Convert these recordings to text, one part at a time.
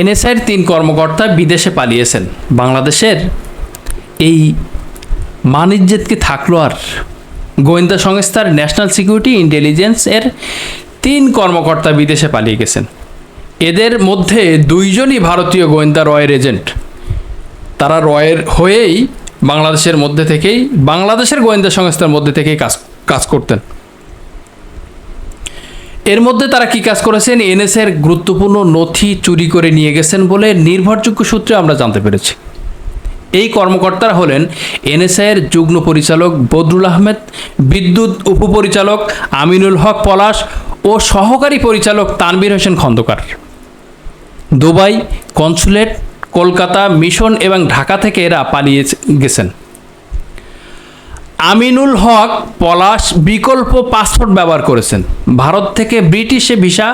এনএসআইয়ের তিন কর্মকর্তা বিদেশে পালিয়েছেন। বাংলাদেশের এই মানিজ্যেত কি থাকল আর। গোয়েন্দা সংস্থার ন্যাশনাল সিকিউরিটি ইন্টেলিজেন্স এর তিন কর্মকর্তা বিদেশে পালিয়ে গেছেন। এদের মধ্যে দুইজনই ভারতীয় গোয়েন্দা রয়ের এজেন্ট। তারা রয়ের হয়েই বাংলাদেশের মধ্যে থেকেই, বাংলাদেশের গোয়েন্দা সংস্থার মধ্যে থেকেই কাজ কাজ করতেন। এর মধ্যে তারা কি কাজ করেছেন? এনএসএর গুরুত্বপূর্ণ নথি চুরি করে নিয়ে গেছেন বলে নির্ভরযোগ্য সূত্রে আমরা জানতে পেরেছি। এই কর্মকর্তারা হলেন এনএসআইয়ের যুগ্ম পরিচালক বদরুল আহমেদ, বিদ্যুৎ উপপরিচালক আমিনুল হক পলাশ ও সহকারী পরিচালক Tanvir Hossain Khandakar. Dubai consulate, Kolkata mission এবং ঢাকা থেকে এরা পালিয়ে গেছেন। আমিনুল হক পলাশ বিকল্প পাসপোর্ট ব্যবহার করেছেন। ভারত থেকে ব্রিটিশে ভিসা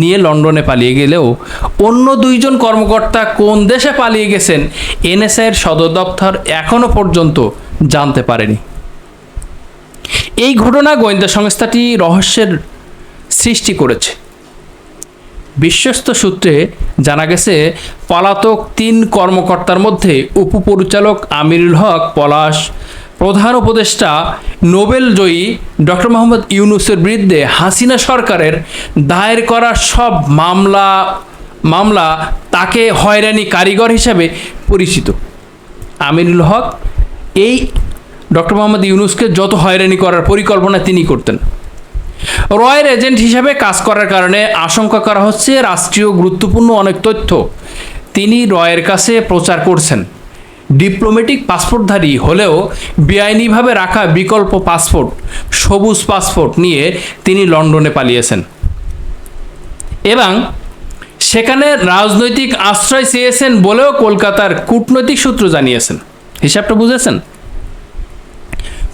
নিয়ে লন্ডনে পালিয়ে গেলেও অন্য দুইজন কর্মকর্তা কোন দেশে পালিয়ে গেছেন এনএসআইয়ের সদর দপ্তর এখনও পর্যন্ত জানতে পারেনি। এই ঘটনা গোয়েন্দা সংস্থাটি রহস্যের সৃষ্টি করেছে। বিশ্বস্ত সূত্রে জানা গেছে, পলাতক তিন কর্মকর্তার মধ্যে উপপরিচালক আমিরুল হক পলাশ প্রধান উপদেষ্টা, নোবেল জয়ী ডক্টর মোহাম্মদ ইউনুসের বিরুদ্ধে হাসিনা সরকারের দায়ের করা সব মামলা মামলা তাকে হয়রানি কারিগর হিসাবে পরিচিত। আমিনুল হক, এই ডক্টর মোহাম্মদ ইউনুসকে যত হয়রানি করার পরিকল্পনা তিনি করতেন। রয়ের এজেন্ট হিসাবে কাজ করার কারণে আশঙ্কা করা হচ্ছে রাষ্ট্রীয় গুরুত্বপূর্ণ অনেক তথ্য তিনি রয়ের কাছে প্রচার করছেন। ডিপ্লোম্যাটিক পাসপোর্টধারী হলেও বেআইনিভাবে রাখা বিকল্প পাসপোর্ট সবুজ পাসপোর্ট নিয়ে তিনি লন্ডনে পালিয়েছেন। এবং সেখানে রাজনৈতিক আশ্রয় চেয়েছেন বলেও কলকাতার কূটনৈতিক সূত্র জানিয়েছেন। হিসাবটা বুঝেছেন?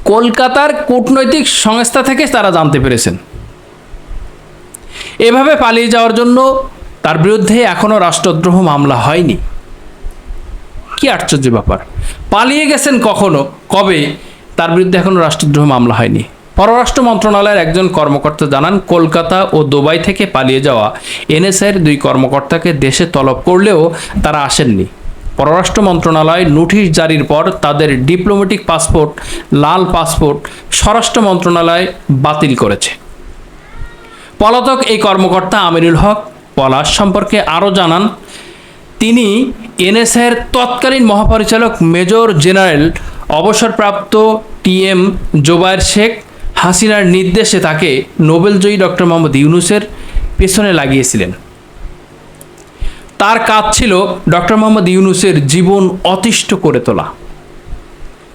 কলকাতার কূটনৈতিক সংস্থা থেকে তারা জানতে পেরেছেন। এভাবে পালিয়ে যাওয়ার জন্য তার বিরুদ্ধে এখনও রাষ্ট্রদ্রোহ মামলা হয়নি। কি আশ্চর্য ব্যাপার। পালিয়ে গেছেন কখনো? কবে? তার বিরুদ্ধে এখনও রাষ্ট্রদ্রোহ মামলা হয়নি। পররাষ্ট্র মন্ত্রণালয়ের একজন কর্মকর্তা জানান, কলকাতা ও দুবাই থেকে পালিয়ে যাওয়া এনএসআইয়ের দুই কর্মকর্তাকে দেশে তলব করলেও তারা আসেননি। পররাষ্ট্র মন্ত্রণালয় নোটিশ জারির পর তাদের ডিপ্লোম্যাটিক পাসপোর্ট, লাল পাসপোর্ট স্বরাষ্ট্র মন্ত্রণালয় বাতিল করেছে। পলাতক এই কর্মকর্তা আমিনুল হক পলাশ সম্পর্কে আরও জানান তিনি এনএসআইয়ের তৎকালীন মহাপরিচালক মেজর জেনারেল অবসরপ্রাপ্ত টি এম জোবায়ের শেখ হাসিনার নির্দেশে তাকে নোবেলজয়ী ডক্টর মোহাম্মদ ইউনুসের পেছনে লাগিয়েছিলেন। তার কাজ ছিল ডক্টর মোহাম্মদ ইউনুসের জীবন অতিষ্ঠ করে তোলা।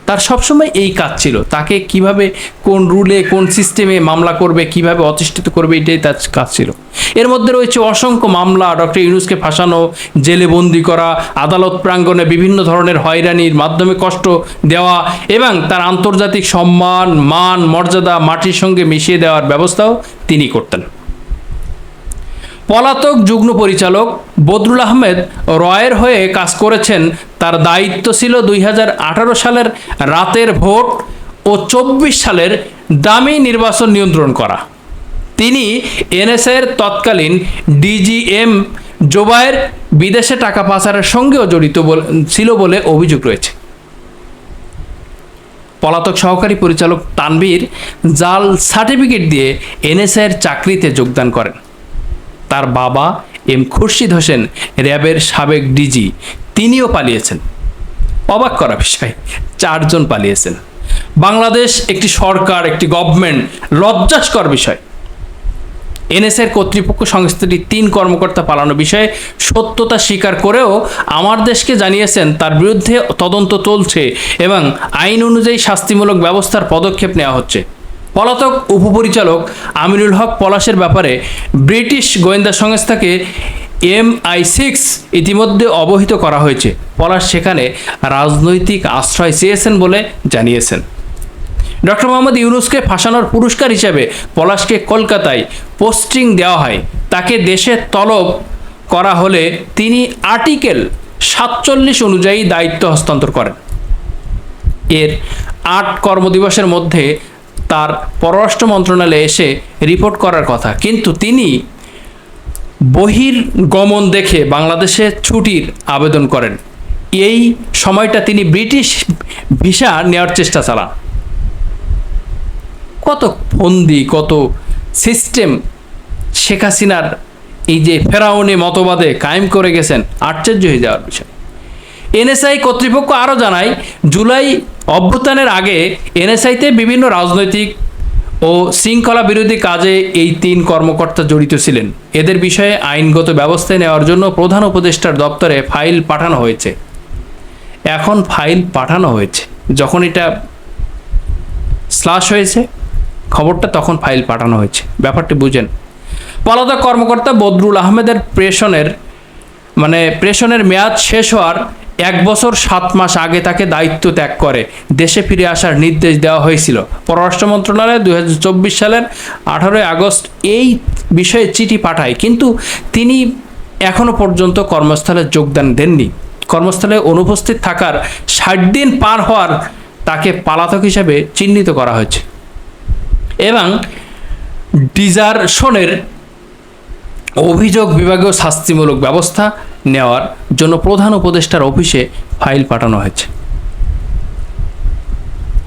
তার সবসময় এই কাজ ছিল। তাকে কীভাবে, কোন রুলে, কোন সিস্টেমে মামলা করবে, কীভাবে অতিষ্ঠিত করবে, এটাই তার কাজ ছিল। এর মধ্যে রয়েছে অসংখ্য মামলা, ডক্টর ইউনুসকে ফাঁসানো, জেলে বন্দি করা, আদালত প্রাঙ্গণে বিভিন্ন ধরনের হয়রানির মাধ্যমে কষ্ট দেওয়া এবং তার আন্তর্জাতিক সম্মান, মান, মর্যাদা, মাটির সঙ্গে মিশিয়ে দেওয়ার ব্যবস্থাও তিনি করতেন। পলাতক যুগ্ম পরিচালক বদরুল আহমেদ রয়ের হয়ে কাজ করেছেন। তার দায়িত্ব ছিল দুই হাজার আঠারো সালের রাতের ভোট ও চব্বিশ সালের দামি নির্বাচন নিয়ন্ত্রণ করা। তিনি এনএসএর তৎকালীন ডিজিএম জোবায়ের বিদেশে টাকা পাচারের সঙ্গেও জড়িত ছিল বলে অভিযোগ রয়েছে। পলাতক সহকারী পরিচালক তানবীর জাল সার্টিফিকেট দিয়ে এনএসআইয়ের চাকরিতে যোগদান করেন। তার বাবা এম খুরশিদ হোসেন র্যাবের সাবেক ডিজি, তিনিও পালিয়েছেন। অবাক করা বিষয়, চারজন পালিয়েছেন। বাংলাদেশ একটি সরকার, একটি গভর্নমেন্ট লজ্জাস্কর বিষয়। এনএসএর কর্তৃপক্ষ সংস্থাটি তিন কর্মকর্তা পালানো বিষয়ে সত্যতা স্বীকার করেও আমার দেশকে জানিয়েছেন, তার বিরুদ্ধে তদন্ত চলছে এবং আইন অনুযায়ী শাস্তিমূলক ব্যবস্থার পদক্ষেপ নেওয়া হচ্ছে। পলাতক উপপরিচালক আমিনুল হক পলাশের ব্যাপারে ব্রিটিশ গোয়েন্দা সংস্থাকে এম আই সিক্স ইতিমধ্যে অবহিত করা হয়েছে। পলাশ সেখানে রাজনৈতিক আশ্রয় চেয়েছেন বলে জানিয়েছেন। ডক্টর মোহাম্মদ ইউনুসকে ফাঁসানোর পুরস্কার হিসেবে পলাশকে কলকাতায় পোস্টিং দেওয়া হয়। তাকে দেশে তলব করা হলে তিনি আর্টিকেল সাতচল্লিশ অনুযায়ী দায়িত্ব হস্তান্তর করেন। এর আট কর্মদিবসের মধ্যে তার পররাষ্ট্র মন্ত্রণালয়ে এসে রিপোর্ট করার কথা। কিন্তু তিনি বহির্গমন দেখে বাংলাদেশে ছুটির আবেদন করেন। এই সময়টা তিনি ব্রিটিশ ভিসা নেওয়ার চেষ্টা চালান। কত ফন্দি, কত সিস্টেম শেখ হাসিনার এই যে ফেরাউনি মতবাদে কায়েম করে গেছেন, আশ্চর্য হয়ে যাওয়ার বিষয়। এনএসআই কর্তৃপক্ষ আরও জানায়, জুলাই অভ্যুত্থানের আগে এনএসআইতে বিভিন্ন রাজনৈতিক ও শৃঙ্খলা বিরোধী কাজে এই তিন কর্মকর্তা জড়িত ছিলেন। এদের বিষয়ে আইনগত ব্যবস্থা নেওয়ার জন্য প্রধান উপদেষ্টার দপ্তরে ফাইল পাঠানো হয়েছে। এখন ফাইল পাঠানো হয়েছে। যখন এটা স্লাশ হয়েছে, খবরটা তখন ফাইল পাঠানো হয়েছে। ব্যাপারটি বুঝেন। পলাতক কর্মকর্তা বদরুল আহমেদের প্রেষণের মানে প্রেষণের মেয়াদ শেষ হওয়ার এক বছর সাত মাস আগে তাকে দায়িত্ব ত্যাগ করে। দেশে ফিরে আসার নির্দেশ দেওয়া হয়েছিল। পররাষ্ট্র মন্ত্রণালয় দু হাজার চব্বিশ সালের আঠারোই আগস্ট এই বিষয়ে চিঠি পাঠায়, কিন্তু তিনি এখনও পর্যন্ত কর্মস্থলে যোগদান দেননি। কর্মস্থলে অনুপস্থিত থাকার ষাট দিন পার হওয়ার তাকে পালাতক হিসেবে চিহ্নিত করা হয়েছে। এবং ডিজারশনের অভিযোগ বিভাগীয় শাস্তিমূলক ব্যবস্থা নেওয়ার জন্য প্রধান উপদেষ্টার অফিসে ফাইল পাঠানো হয়েছে।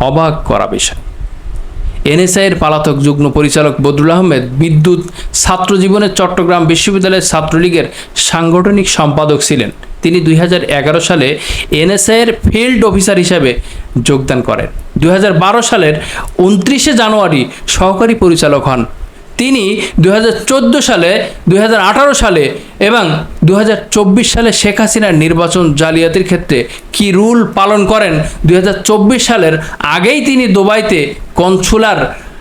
অবাক করা বিষয়। এনএসআইয়ের পালাতক যুগ্ম পরিচালক বদরুল আহমেদ বিদ্যুৎ ছাত্র জীবনের চট্টগ্রাম বিশ্ববিদ্যালয়ের ছাত্রলীগের সাংগঠনিক সম্পাদক ছিলেন। তিনি দুই হাজার এগারো সালে এনএসআইয়ের ফিল্ড অফিসার হিসাবে যোগদান করেন। দুই হাজার বারো সালের উনত্রিশে জানুয়ারি সহকারী পরিচালক হন তিনি দু হাজার চোদ্দ সালে দুই হাজার আঠারো সালে এবং দু হাজার চব্বিশ সালে শেখ হাসিনার নির্বাচন জালিয়াতির ক্ষেত্রে কি রুল পালন করেন? দুই হাজার চব্বিশ সালের আগেই তিনি দুবাইতে কনসুলার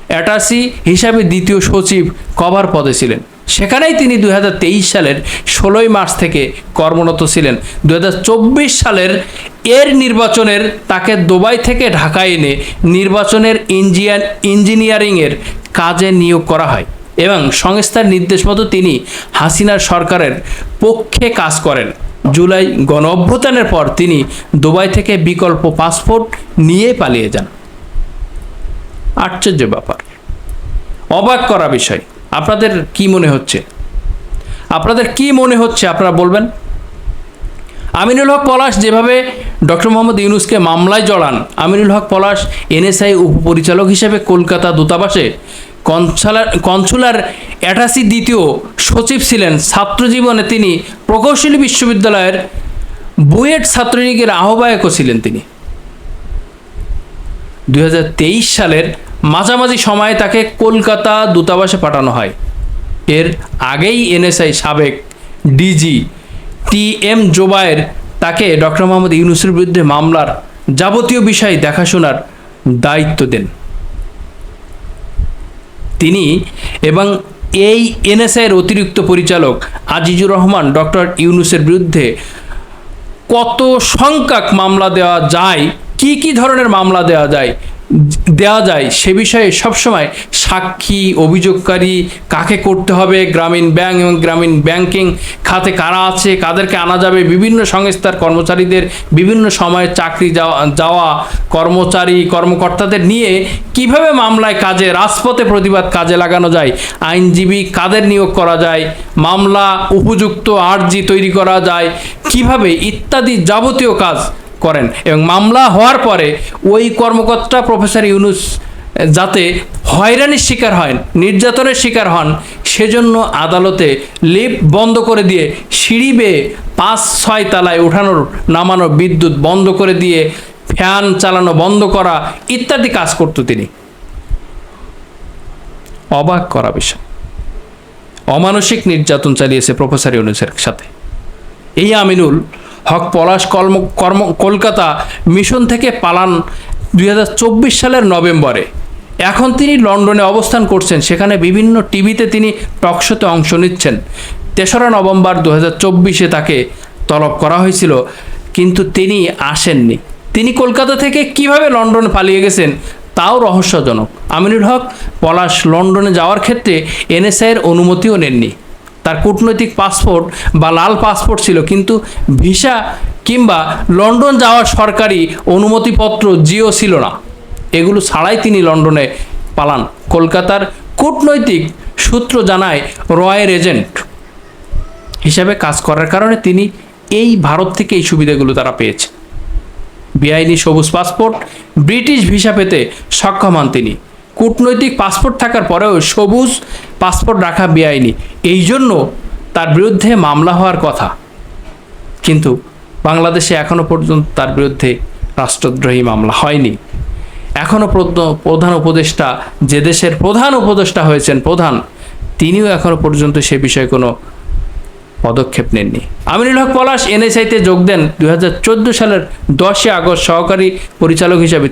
অ্যাটাসি হিসাবে দ্বিতীয় সচিব কভার পদে ছিলেন। সেখানেই তিনি দু হাজার তেইশ সালের ষোলোই মার্চ থেকে কর্মরত ছিলেন। দু হাজার চব্বিশ সালের এর নির্বাচনের তাকে দুবাই থেকে ঢাকায় এনে নির্বাচনের ইঞ্জিয়ার ইঞ্জিনিয়ারিংয়ের কাজে নিয়োগ করা হয় এবং সংস্থার নির্দেশ মতো তিনি হাসিনার সরকারের পক্ষে কাজ করেন। জুলাই গণ অভ্যুত্থানের পর তিনি দুবাই থেকে বিকল্প পাসপোর্ট নিয়ে পালিয়ে যান। আশ্চর্য ব্যাপার। অবাক করা বিষয়। আপনাদের কি মনে হচ্ছে? আপনাদের কি মনে হচ্ছে আপনারা বলবেন? আমিনুল হক পলাশ যেভাবে ডক্টর মোহাম্মদ ইউনুসকে মামলায় জড়ান, আমিনুল হক পলাশ এনএসআই উপপরিচালক হিসেবে কলকাতা দূতাবাসে কনসালার, কনসুলার অ্যাটাসি দ্বিতীয় সচিব ছিলেন। ছাত্রজীবনে তিনি প্রকৌশলী বিশ্ববিদ্যালয়ের বুয়েট ছাত্রলীগের আহ্বায়কও ছিলেন তিনি। দু হাজার তেইশ সালের মাঝামাঝি সময়ে তাকে কলকাতা দূতাবাসে পাঠানো হয়। এর আগেই এনএসআই সাবেক ডিজি টি এম জোবায়ের তাকে ডক্টর মোহাম্মদ ইউনুসের বিরুদ্ধে মামলার যাবতীয় বিষয় দেখাশোনার দায়িত্ব দেন। তিনি এবং এই এনএসআইয়ের অতিরিক্ত পরিচালক আজিজুর রহমান ডক্টর ইউনুসের বিরুদ্ধে কত সংখ্যক মামলা দেওয়া যায়, কি কি ধরনের মামলা দেওয়া যায় দেওয়া যায়, সে বিষয়ে সবসময় সাক্ষী, অভিযোগকারী কাকে করতে হবে, গ্রামীণ ব্যাংক এবং গ্রামীণ ব্যাংকিং খাতে কারা আছে, কাদেরকে আনা যাবে, বিভিন্ন সংস্থার কর্মচারীদের বিভিন্ন সময়ে চাকরি যাওয়া যাওয়া, কর্মচারী, কর্মকর্তাদের নিয়ে কীভাবে মামলায় কাজে, রাজপথে প্রতিবাদ কাজে লাগানো যায়, আইনজীবী কাদের নিয়োগ করা যায়, মামলা, উপযুক্ত আর্জি তৈরি করা যায়, কীভাবে ইত্যাদি যাবতীয় কাজ করেন। এবং মামলা হওয়ার পরে ওই কর্মকর্তা প্রফেসর ইউনুস যাতে হয়রানির শিকার হয় নির্যাতনের শিকার হন, সেজন্য আদালতে লিফট বন্ধ করে দিয়ে সিঁড়ি বেয়ে পাঁচ ছয় তালায় ওঠানোর নামানো বিদ্যুৎ বন্ধ করে দিয়ে ফ্যান চালানো বন্ধ করা ইত্যাদি কাজ করত তিনি। অবাক করা বিষয়। অমানসিক নির্যাতন চালিয়েছে প্রফেসর ইউনুসের সাথে। এই আমিনুল হক পলাশ কর্ম কর্ম, কলকাতা মিশন থেকে পালান দুই হাজার চব্বিশ সালের নভেম্বরে। এখন তিনি লন্ডনে অবস্থান করছেন। সেখানে বিভিন্ন টিভিতে তিনি টকশোতে অংশ নিচ্ছেন। তেসরা নভেম্বর দু চব্বিশে তাকে তলব করা হয়েছিল, কিন্তু তিনি আসেননি। তিনি কলকাতা থেকে কীভাবে লন্ডন পালিয়ে গেছেন তাও রহস্যজনক। আমিনুল হক পলাশ লন্ডনে যাওয়ার ক্ষেত্রে এনএসআইয়ের অনুমতিও নেননি। তার কূটনৈতিক পাসপোর্ট বা লাল পাসপোর্ট ছিল, কিন্তু ভিসা কিংবা লন্ডন যাওয়ার সরকারি অনুমতিপত্র জিও ছিল না। এগুলো ছাড়াই তিনি লন্ডনে পালান। কলকাতার কূটনৈতিক সূত্র জানায়, রয়ের এজেন্ট হিসাবে কাজ করার কারণে তিনি এই ভারত থেকে এই সুবিধাগুলো তারা পেয়েছে। বেআইনি সবুজ পাসপোর্ট, ব্রিটিশ ভিসা পেতে সক্ষম হন তিনি। কূটনৈতিক পাসপোর্ট থাকার পরেও সবুজ পাসপোর্ট রাখা বেআইনি। এই জন্য তার বিরুদ্ধে মামলা হওয়ার কথা। কিন্তু বাংলাদেশে এখনও পর্যন্ত তার বিরুদ্ধে রাষ্ট্রদ্রোহী মামলা হয়নি। এখনও প্রধান উপদেষ্টা, যে দেশের প্রধান উপদেষ্টা হয়েছেন প্রধান, তিনিও এখনও পর্যন্ত সে বিষয়ে কোনো পদক্ষেপ নেননি। আমিনুল হক পলাশ, এনএসআইতে যোগ দেন দু হাজার চোদ্দ সালের দশই আগস্ট সহকারী পরিচালক হিসাবে।